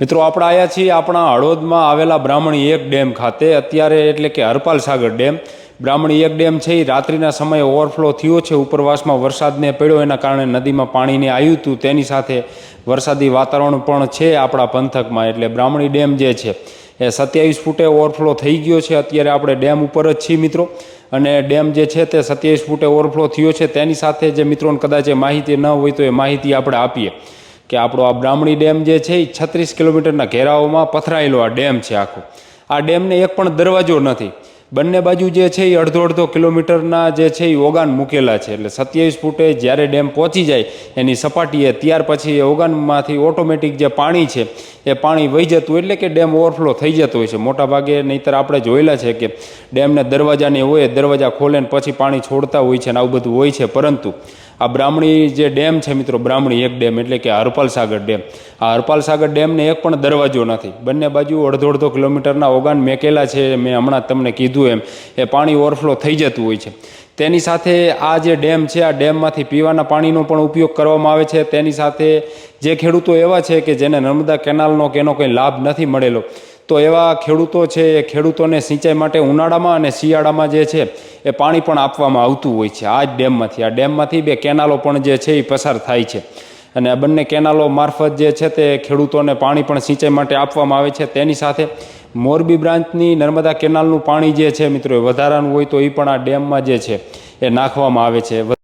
મિત્રો, આપણે આવ્યા છીએ આપણા હળોદમાં આવેલા બ્રાહ્મણી એક ડેમ ખાતે. અત્યારે એટલે કે હરપાલ સાગર ડેમ. બ્રાહ્મણી એક ડેમ છે એ રાત્રિના સમયે ઓવરફ્લો થયો છે, ઉપરવાસમાં વરસાદને પડ્યો, એના કારણે નદીમાં પાણીને આવ્યું હતું. તેની સાથે વરસાદી વાતાવરણ પણ છે આપણા પંથકમાં. એટલે બ્રાહ્મણી ડેમ જે છે, એ સત્યાવીસ ફૂટે ઓવરફ્લો થઈ ગયો છે. અત્યારે આપણે ડેમ ઉપર જ છીએ મિત્રો. અને ડેમ જે છે, તે સત્યાવીસ ફૂટે ઓવરફ્લો થયો છે. તેની સાથે જે મિત્રોને કદાચ એ માહિતી ન હોય તો એ માહિતી આપણે આપીએ. કે આપણો આ બ્રાહ્મણી ડેમ જે છે એ છત્રીસ કિલોમીટરના ઘેરાઓમાં પથરાયેલો આ ડેમ છે આખો. આ ડેમને એક પણ દરવાજો નથી. બંને બાજુ જે છે એ અડધો અડધો કિલોમીટરના જે છે એ ઓગાન મૂકેલા છે. એટલે સત્યાવીસ ફૂટે જ્યારે ડેમ પહોંચી જાય એની સપાટીએ, ત્યાર પછી એ ઓગાનમાંથી ઓટોમેટિક જે પાણી છે એ પાણી વહી જતું એટલે કે ડેમ ઓવરફ્લો થઈ જતો હોય છે. મોટાભાગે નહીંતર આપણે જોયેલા છે કે ડેમને દરવાજાને હોય દરવાજા ખોલે ને પછી પાણી છોડતા હોય છે ને આવું બધું હોય છે. પરંતુ આ બ્રાહ્મણી જે ડેમ છે મિત્રો, બ્રાહ્મણી એક ડેમ એટલે કે હરપાલ સાગર ડેમ. આ હરપાલ સાગર ડેમને એક પણ દરવાજો નથી. બંને બાજુ અડધો અડધો કિલોમીટરના ઓગાન મેકેલા છે. મેં હમણાં તમને કીધું એમ. એ પાણી ઓવરફ્લો થઈ જતું હોય છે. તેની સાથે આ જે ડેમ છે, આ ડેમમાંથી પીવાના પાણીનો પણ ઉપયોગ કરવામાં આવે છે. તેની સાથે જે ખેડૂતો એવા છે કે જેને નર્મદા કેનાલનો કે એનો કંઈ લાભ નથી મળેલો, તો એવા ખેડૂતો છે, એ ખેડૂતોને સિંચાઈ માટે ઉનાળામાં અને શિયાળામાં જે છે, એ પાણી પણ આપવામાં આવતું હોય છે આ જ ડેમમાંથી. આ ડેમમાંથી બે કેનાલો પણ જે છે, એ પસાર થાય છે. અને આ બંને કેનાલો મારફત જે છે, તે ખેડૂતોને પાણી પણ સિંચાઈ માટે આપવામાં આવે છે. તેની સાથે મોરબી બ્રાન્ચની નર્મદા કેનાલનું પાણી જે છે મિત્રો, એ વધારાનું હોય તો એ પણ આ ડેમમાં જે છે, એ નાખવામાં આવે છે.